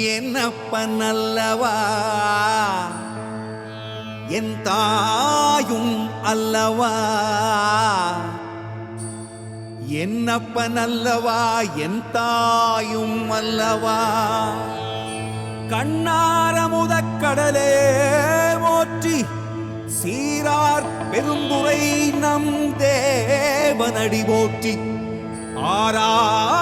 என்னப்பன் அல்லவா என் தாயும் அல்லவா? என்னப்பன் அல்லவா என் தாயும் அல்லவா? கண்ணாரமுதக் கடலே போற்றி சீரார் பெரும்புரை நம் தேவனடி போற்றி. ஆராத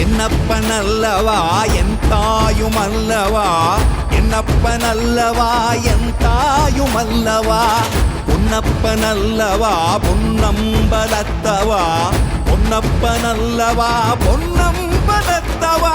என்னப்பன் அல்லவா என் தாயும் அல்லவா? என்னப்பன் அல்லவா என் தாயும் அல்லவா? பொன்னப்பன் அல்லவா பொன்னம்பலத்தவா? பொன்னப்பன் அல்லவா பொன்னம்பலத்தவா?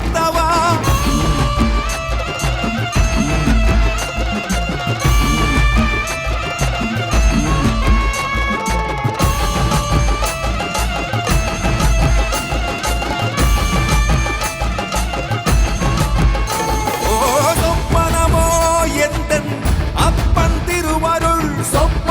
走